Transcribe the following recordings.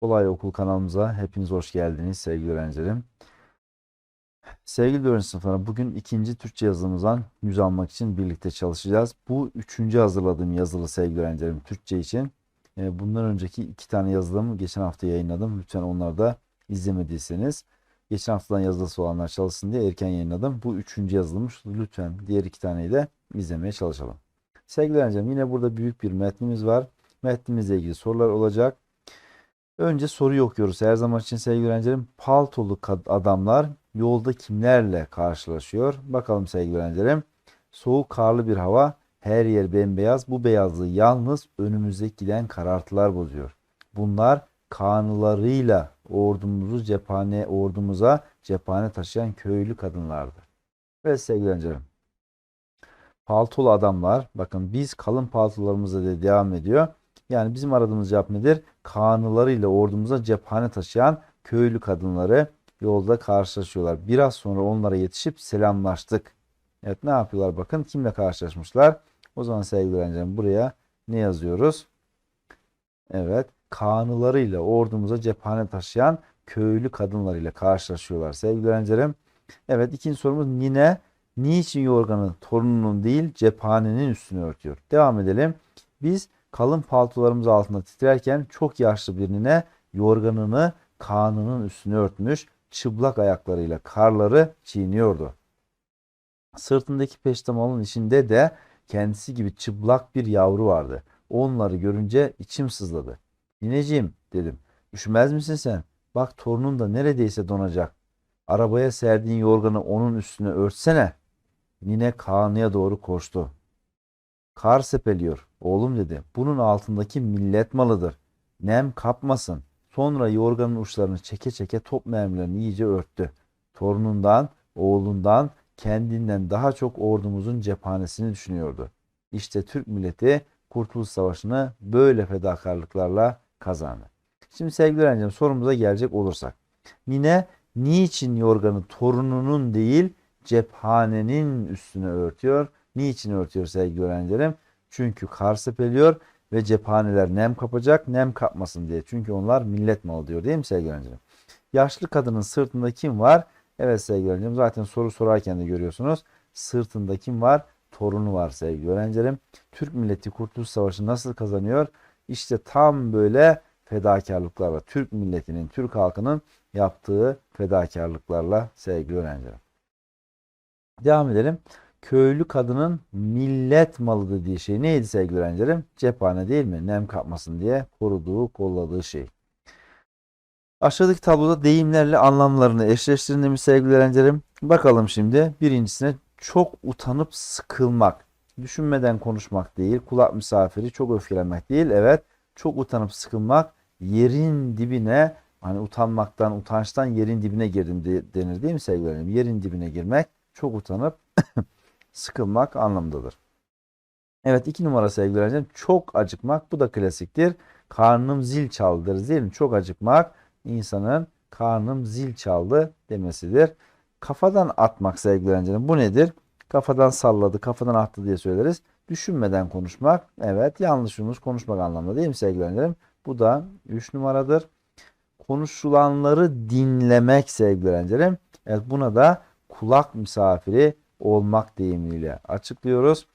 Kolay Okul kanalımıza hepiniz hoş geldiniz sevgili öğrencilerim. Sevgili öğrenci sınıflarına bugün ikinci Türkçe yazılımızdan yüz almak için birlikte çalışacağız. Bu üçüncü hazırladığım yazılı sevgili öğrencilerim Türkçe için. E, Bundan önceki iki tane yazılımı geçen hafta yayınladım. Lütfen onları da izlemediyseniz geçen haftadan yazılısı olanlar çalışsın diye erken yayınladım. Bu üçüncü yazılımmış. Lütfen diğer iki taneyi de izlemeye çalışalım. Sevgili öğrencilerim yine burada büyük bir metnimiz var. Metnimizle ilgili sorular olacak. Önce soruyu okuyoruz. Her zaman için sevgili öğrencilerim paltolu adamlar yolda kimlerle karşılaşıyor? Bakalım sevgili öğrencilerim. Soğuk karlı bir hava, her yer bembeyaz. Bu beyazlığı yalnız önümüzdeki giden karartılar bozuyor. Bunlar kanılarıyla ordumuzu cephane ordumuza cephane taşıyan köylü kadınlardı. Evet sevgili öğrencilerim. Paltolu adamlar, bakın biz kalın paltolarımızla de devam ediyor. Yani bizim aradığımız cevap nedir? Kanılarıyla ordumuza cephane taşıyan köylü kadınları yolda karşılaşıyorlar. Biraz sonra onlara yetişip selamlaştık. Evet ne yapıyorlar bakın kimle karşılaşmışlar? O zaman sevgili öğrencilerim buraya ne yazıyoruz? Evet kanılarıyla ordumuza cephane taşıyan köylü kadınlarıyla karşılaşıyorlar sevgili öğrencilerim. Evet ikinci sorumuz Nine niçin yorganı torununun değil cephanenin üstünü örtüyor? Devam edelim. Biz kalın paltolarımız altında titrerken çok yaşlı birine yorganını kanının üstüne örtmüş, çıplak ayaklarıyla karları çiğniyordu. Sırtındaki peştemalın içinde de kendisi gibi çıplak bir yavru vardı. Onları görünce içim sızladı. Nineciğim dedim. Üşümez misin sen? Bak torunun da neredeyse donacak. Arabaya serdiğin yorganı onun üstüne örtsene. Nine Kaan'ya doğru koştu. Kar sepeliyor. Oğlum dedi. Bunun altındaki millet malıdır. Nem kapmasın. Sonra yorganın uçlarını çeke çeke top mermilerini iyice örttü. Torunundan, oğlundan, kendinden daha çok ordumuzun cephanesini düşünüyordu. İşte Türk milleti Kurtuluş Savaşı'nı böyle fedakarlıklarla kazandı. Şimdi sevgili öğrencim sorumuza gelecek olursak. Nine niçin yorganı torununun değil cephanenin üstüne örtüyor? Niçin örtüyor sevgili öğrencilerim? Çünkü kar sepeliyor ve cephaneler nem kapacak, nem kapmasın diye. Çünkü onlar millet malı diyor değil mi sevgili öğrencilerim? Yaşlı kadının sırtında kim var? Evet sevgili öğrencilerim zaten soru sorarken de görüyorsunuz. Sırtında kim var? Torunu var sevgili öğrencilerim. Türk milleti Kurtuluş Savaşı nasıl kazanıyor? İşte tam böyle fedakarlıklarla, Türk milletinin, Türk halkının yaptığı fedakarlıklarla sevgili öğrencilerim. Devam edelim. Köylü kadının millet malı dediği şey neydi sevgili öğrencilerim? Cephane değil mi? Nem kapmasın diye koruduğu, kolladığı şey. Aşağıdaki tabloda deyimlerle anlamlarını eşleştirin demiş sevgili öğrencilerim. Bakalım şimdi birincisine çok utanıp sıkılmak. Düşünmeden konuşmak değil, kulak misafiri çok öfkelenmek değil. Evet, çok utanıp sıkılmak yerin dibine hani utanmaktan, utançtan yerin dibine girdim de- denir değil mi sevgili öğrencilerim? Yerin dibine girmek, çok utanıp sıkılmak anlamındadır. Evet iki numara sevgili öğrencilerim çok acıkmak bu da klasiktir. Karnım zil çaldı değil mi? Çok acıkmak insanın karnım zil çaldı demesidir. Kafadan atmak sevgili öğrencilerim bu nedir? Kafadan salladı, kafadan attı diye söyleriz. Düşünmeden konuşmak. Evet yanlışımız konuşmak anlamında değil mi sevgili öğrencilerim? Bu da 3 numaradır. Konuşulanları dinlemek sevgili öğrencilerim. Evet buna da kulak misafiri olmak deyimiyle açıklıyoruz.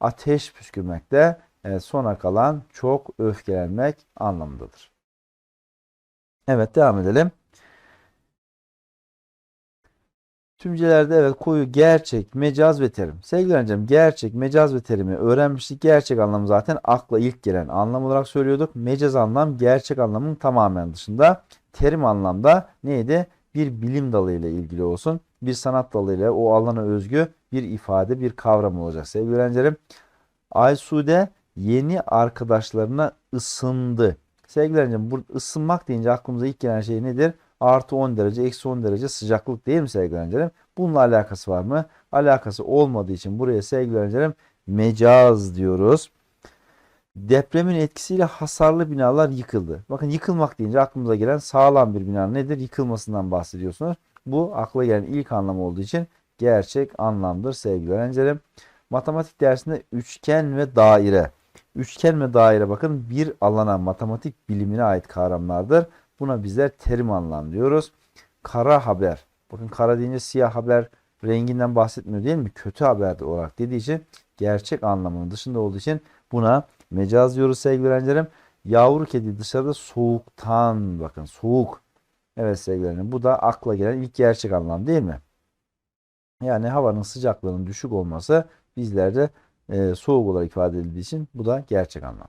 Ateş püskürmek de evet, sona kalan çok öfkelenmek anlamındadır. Evet devam edelim. Tümcelerde evet koyu gerçek, mecaz ve terim. Sevgili öğrencim gerçek, mecaz ve terimi öğrenmiştik. Gerçek anlamı zaten akla ilk gelen anlam olarak söylüyorduk. Mecaz anlam gerçek anlamın tamamen dışında. Terim anlamda neydi? Bir bilim dalı ile ilgili olsun. Bir sanat dalı ile o alana özgü bir ifade, bir kavram olacak sevgili öğrencilerim. Aysude yeni arkadaşlarına ısındı. Sevgili öğrencim bu ısınmak deyince aklımıza ilk gelen şey nedir? Artı 10 derece, eksi 10 derece sıcaklık değil mi sevgili öğrencilerim? Bununla alakası var mı? Alakası olmadığı için buraya sevgili öğrencilerim mecaz diyoruz. Depremin etkisiyle hasarlı binalar yıkıldı. Bakın yıkılmak deyince aklımıza gelen sağlam bir bina nedir? Yıkılmasından bahsediyorsunuz. Bu akla gelen ilk anlam olduğu için gerçek anlamdır sevgili öğrencilerim. Matematik dersinde üçgen ve daire. Üçgen ve daire bakın bir alana matematik bilimine ait kavramlardır. Buna bizler terim anlam diyoruz. Kara haber. Bakın kara deyince siyah haber renginden bahsetmiyor değil mi? Kötü haber olarak dediği için gerçek anlamının dışında olduğu için buna mecaz diyoruz sevgili öğrencilerim. Yavru kedi dışarıda soğuktan bakın soğuk. Evet sevgili öğrencilerim bu da akla gelen ilk gerçek anlam değil mi? Yani havanın sıcaklığının düşük olması bizlerde e, soğuk olarak ifade edildiği için bu da gerçek anlam.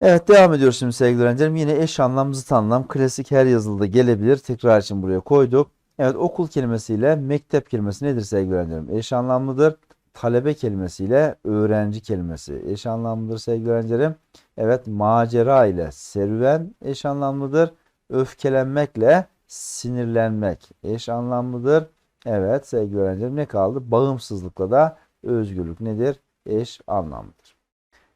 Evet devam ediyoruz şimdi sevgili öğrencilerim. Yine eş anlam, zıt anlam, klasik her yazılıda gelebilir. Tekrar için buraya koyduk. Evet okul kelimesiyle mektep kelimesi nedir sevgili öğrencilerim? Eş anlamlıdır. Talebe kelimesiyle öğrenci kelimesi eş anlamlıdır sevgili öğrencilerim. Evet macera ile serüven eş anlamlıdır. Öfkelenmekle sinirlenmek eş anlamlıdır. Evet sevgili öğrencilerim ne kaldı? Bağımsızlıkla da özgürlük nedir? Eş anlamlıdır.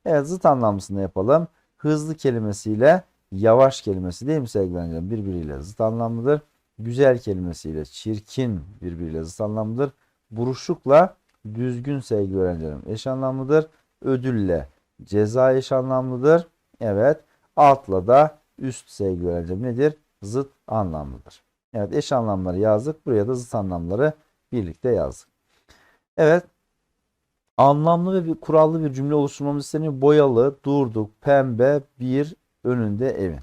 Evet zıt anlamlısını yapalım. Hızlı kelimesiyle yavaş kelimesi değil mi sevgili öğrencilerim? Birbiriyle zıt anlamlıdır. Güzel kelimesiyle çirkin birbiriyle zıt anlamlıdır. Buruşukla düzgün sevgili öğrencilerim eş anlamlıdır. Ödülle ceza eş anlamlıdır. Evet altla da üst sevgili öğrencilerim nedir? Zıt anlamlıdır. Evet eş anlamları yazdık. Buraya da zıt anlamları birlikte yazdık. Evet anlamlı ve bir kurallı bir cümle oluşturmamız isteniyor. Boyalı, durduk, pembe, bir, önünde evin.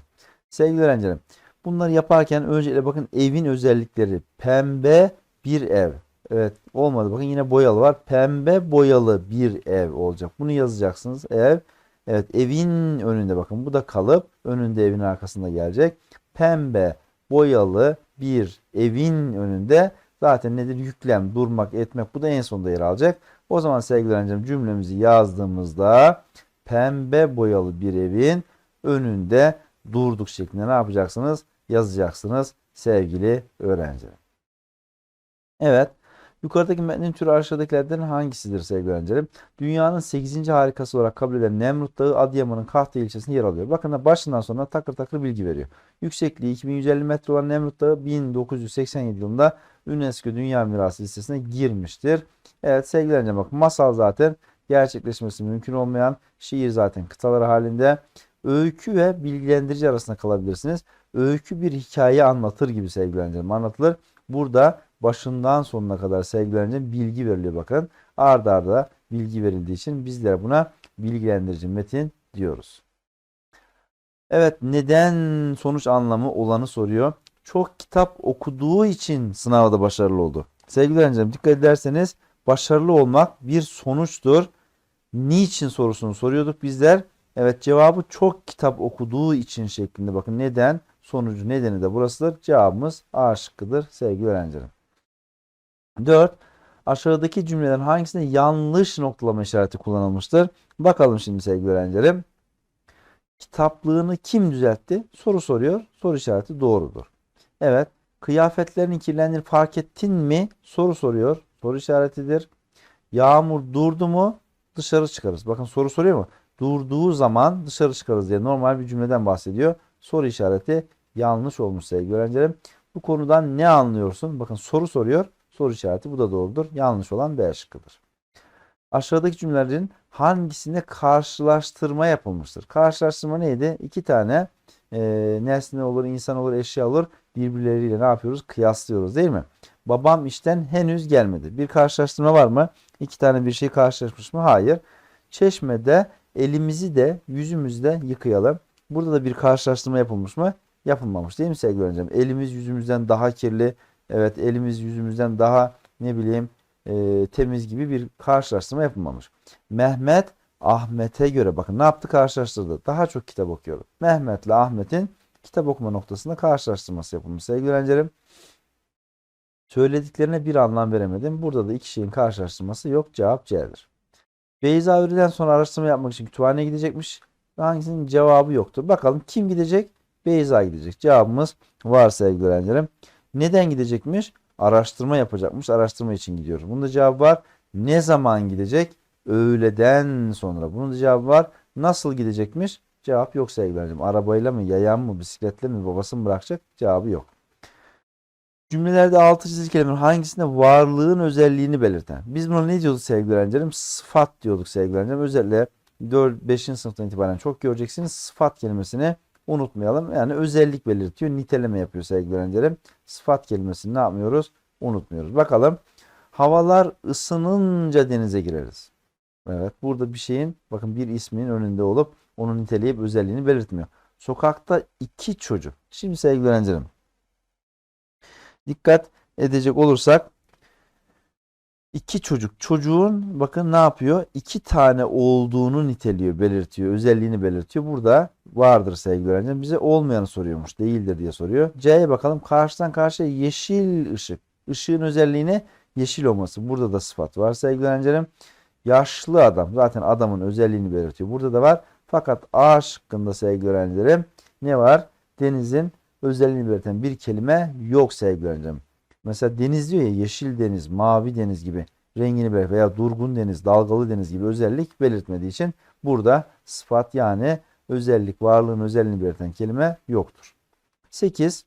Sevgili öğrencilerim bunları yaparken öncelikle bakın evin özellikleri. Pembe bir ev. Evet olmadı bakın yine boyalı var. Pembe boyalı bir ev olacak. Bunu yazacaksınız. Ev. Evet evin önünde bakın bu da kalıp önünde evin arkasında gelecek. Pembe boyalı bir evin önünde zaten nedir? Yüklem, durmak, etmek bu da en sonda yer alacak. O zaman sevgili öğrencim cümlemizi yazdığımızda pembe boyalı bir evin önünde durduk şeklinde ne yapacaksınız? Yazacaksınız sevgili öğrenciler. Evet. Yukarıdaki metnin türü aşağıdakilerden hangisidir sevgili öğrencilerim? Dünyanın 8. harikası olarak kabul edilen Nemrut Dağı Adıyaman'ın Kahta ilçesinde yer alıyor. Bakın da başından sonra takır takır bilgi veriyor. Yüksekliği 2150 metre olan Nemrut Dağı 1987 yılında UNESCO Dünya Mirası listesine girmiştir. Evet sevgili öğrencilerim bak masal zaten gerçekleşmesi mümkün olmayan şiir zaten kıtaları halinde. Öykü ve bilgilendirici arasında kalabilirsiniz. Öykü bir hikaye anlatır gibi sevgili öğrencilerim anlatılır. Burada başından sonuna kadar sevgili öğrencilerim bilgi veriliyor bakın. Arda arda bilgi verildiği için bizler buna bilgilendirici metin diyoruz. Evet neden sonuç anlamı olanı soruyor. Çok kitap okuduğu için sınavda başarılı oldu. Sevgili öğrencilerim dikkat ederseniz başarılı olmak bir sonuçtur. Niçin sorusunu soruyorduk bizler. Evet cevabı çok kitap okuduğu için şeklinde bakın neden sonucu nedeni de burasıdır. Cevabımız A şıkkıdır sevgili öğrencilerim. 4. Aşağıdaki cümlelerin hangisinde yanlış noktalama işareti kullanılmıştır? Bakalım şimdi sevgili öğrencilerim. Kitaplığını kim düzeltti? Soru soruyor. Soru işareti doğrudur. Evet. Kıyafetlerinin kirlendiğini fark ettin mi? Soru soruyor. Soru işaretidir. Yağmur durdu mu? Dışarı çıkarız. Bakın soru soruyor mu? Durduğu zaman dışarı çıkarız diye normal bir cümleden bahsediyor. Soru işareti yanlış olmuş sevgili öğrencilerim. Bu konudan ne anlıyorsun? Bakın soru soruyor. Soru işareti bu da doğrudur. Yanlış olan B şıkkıdır. Aşağıdaki cümlelerin hangisinde karşılaştırma yapılmıştır? Karşılaştırma neydi? İki tane e, nesne olur, insan olur, eşya olur. Birbirleriyle ne yapıyoruz? Kıyaslıyoruz değil mi? Babam işten henüz gelmedi. Bir karşılaştırma var mı? İki tane bir şey karşılaşmış mı? Hayır. Çeşmede elimizi de yüzümüzü de yıkayalım. Burada da bir karşılaştırma yapılmış mı? Yapılmamış değil mi sevgili öğrencim? Elimiz yüzümüzden daha kirli. Evet elimiz yüzümüzden daha ne bileyim e, temiz gibi bir karşılaştırma yapılmamış. Mehmet Ahmet'e göre bakın ne yaptı karşılaştırdı. Daha çok kitap okuyor. Mehmet ile Ahmet'in kitap okuma noktasında karşılaştırması yapılmış sevgili öğrencilerim. Söylediklerine bir anlam veremedim. Burada da iki şeyin karşılaştırması yok. Cevap C'dir. Beyza öğleden sonra araştırma yapmak için kütüphaneye gidecekmiş. Hangisinin cevabı yoktur. Bakalım kim gidecek? Beyza gidecek. Cevabımız var sevgili öğrencilerim. Neden gidecekmiş? Araştırma yapacakmış. Araştırma için gidiyor. Bunun da cevabı var. Ne zaman gidecek? Öğleden sonra. Bunun da cevabı var. Nasıl gidecekmiş? Cevap yok sevgili öğrencim. Arabayla mı, yayan mı, bisikletle mi, babası mı bırakacak? Cevabı yok. Cümlelerde altı çizili kelimenin hangisinde varlığın özelliğini belirten. Biz buna ne diyorduk sevgili öğrencilerim? Sıfat diyorduk sevgili öğrencilerim. Özellikle 4 5. sınıftan itibaren çok göreceksiniz. Sıfat kelimesini unutmayalım. Yani özellik belirtiyor, niteleme yapıyor sevgili öğrencilerim. Sıfat kelimesini ne yapmıyoruz? Unutmuyoruz. Bakalım. Havalar ısınınca denize gireriz. Evet, burada bir şeyin bakın bir ismin önünde olup onun niteleyip özelliğini belirtmiyor. Sokakta iki çocuk. Şimdi sevgili öğrencilerim. Dikkat edecek olursak iki çocuk. Çocuğun bakın ne yapıyor? İki tane olduğunu niteliyor, belirtiyor, özelliğini belirtiyor. Burada vardır sevgili öğrencilerim. Bize olmayanı soruyormuş. Değildir diye soruyor. C'ye bakalım. Karşıdan karşıya yeşil ışık. Işığın özelliğini yeşil olması. Burada da sıfat var sevgili öğrencilerim. Yaşlı adam. Zaten adamın özelliğini belirtiyor. Burada da var. Fakat A şıkkında sevgili öğrencilerim ne var? Denizin özelliğini belirten bir kelime yok sevgili öğrencilerim. Mesela deniz diyor ya yeşil deniz, mavi deniz gibi rengini belirtir veya durgun deniz, dalgalı deniz gibi özellik belirtmediği için burada sıfat yani özellik, varlığın özelliğini belirten kelime yoktur. 8.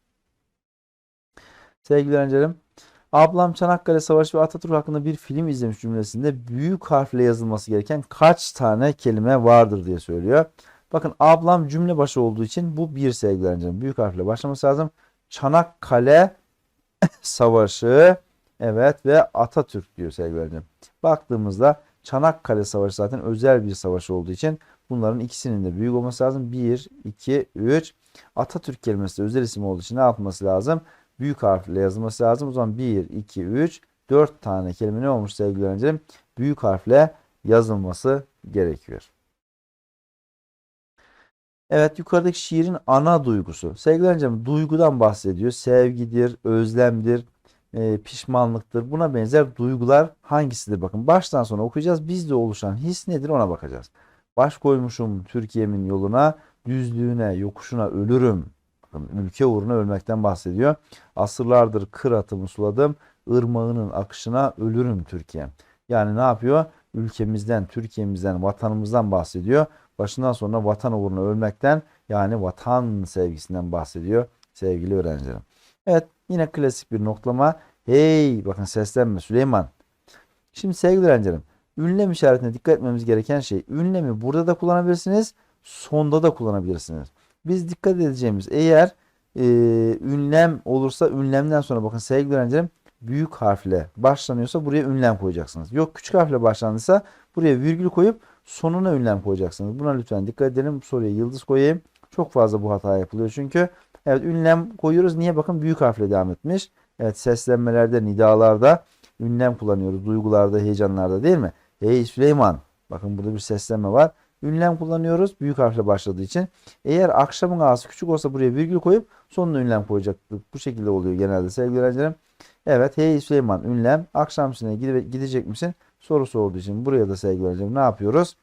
Sevgili öğrencilerim, ablam Çanakkale Savaşı ve Atatürk hakkında bir film izlemiş cümlesinde büyük harfle yazılması gereken kaç tane kelime vardır diye söylüyor. Bakın ablam cümle başı olduğu için bu bir sevgili öğrencilerim. Büyük harfle başlaması lazım. Çanakkale Savaşı evet ve Atatürk diyor sevgili. Baktığımızda Çanakkale Savaşı zaten özel bir savaş olduğu için bunların ikisinin de büyük olması lazım. 1, 2, 3. Atatürk kelimesi de özel isim olduğu için ne yapması lazım? Büyük harfle yazılması lazım. O zaman 1, 2, 3, 4 tane kelime ne olmuş sevgili öğrencilerim? Büyük harfle yazılması gerekiyor. Evet yukarıdaki şiirin ana duygusu. Sevgili öğrencim duygudan bahsediyor. Sevgidir, özlemdir, e, pişmanlıktır. Buna benzer duygular hangisidir? Bakın baştan sona okuyacağız. Bizde oluşan his nedir ona bakacağız. Baş koymuşum Türkiye'min yoluna, düzlüğüne, yokuşuna ölürüm. Bakın ülke uğruna ölmekten bahsediyor. Asırlardır kır atımı suladım. ırmağının akışına ölürüm Türkiye. Yani ne yapıyor? Ülkemizden, Türkiye'mizden, vatanımızdan bahsediyor. Başından sonra vatan uğruna ölmekten yani vatan sevgisinden bahsediyor sevgili öğrencilerim. Evet yine klasik bir noklama. Hey bakın seslenme Süleyman. Şimdi sevgili öğrencilerim ünlem işaretine dikkat etmemiz gereken şey ünlemi burada da kullanabilirsiniz sonda da kullanabilirsiniz. Biz dikkat edeceğimiz eğer e, ünlem olursa ünlemden sonra bakın sevgili öğrencilerim büyük harfle başlanıyorsa buraya ünlem koyacaksınız. Yok küçük harfle başlandıysa buraya virgül koyup sonuna ünlem koyacaksınız. Buna lütfen dikkat edelim. Bu soruya yıldız koyayım. Çok fazla bu hata yapılıyor çünkü. Evet ünlem koyuyoruz. Niye? Bakın büyük harfle devam etmiş. Evet seslenmelerde, nidalarda ünlem kullanıyoruz. Duygularda, heyecanlarda değil mi? Hey Süleyman. Bakın burada bir seslenme var. Ünlem kullanıyoruz. Büyük harfle başladığı için. Eğer akşamın ağası küçük olsa buraya virgül koyup sonuna ünlem koyacaktık. Bu şekilde oluyor genelde sevgili öğrencilerim. Evet hey Süleyman ünlem. Akşam gide gidecek misin? Sorusu olduğu için buraya da sevgili öğrencilerim ne yapıyoruz?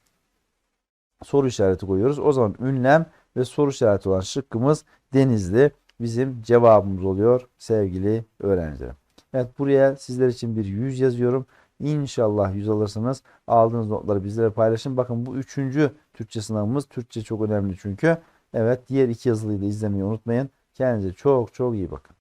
Soru işareti koyuyoruz. O zaman ünlem ve soru işareti olan şıkkımız Denizli bizim cevabımız oluyor sevgili öğrencilerim. Evet buraya sizler için bir 100 yazıyorum. İnşallah 100 alırsanız aldığınız notları bizlere paylaşın. Bakın bu üçüncü Türkçe sınavımız. Türkçe çok önemli çünkü. Evet diğer iki yazılıyı da izlemeyi unutmayın. Kendinize çok çok iyi bakın.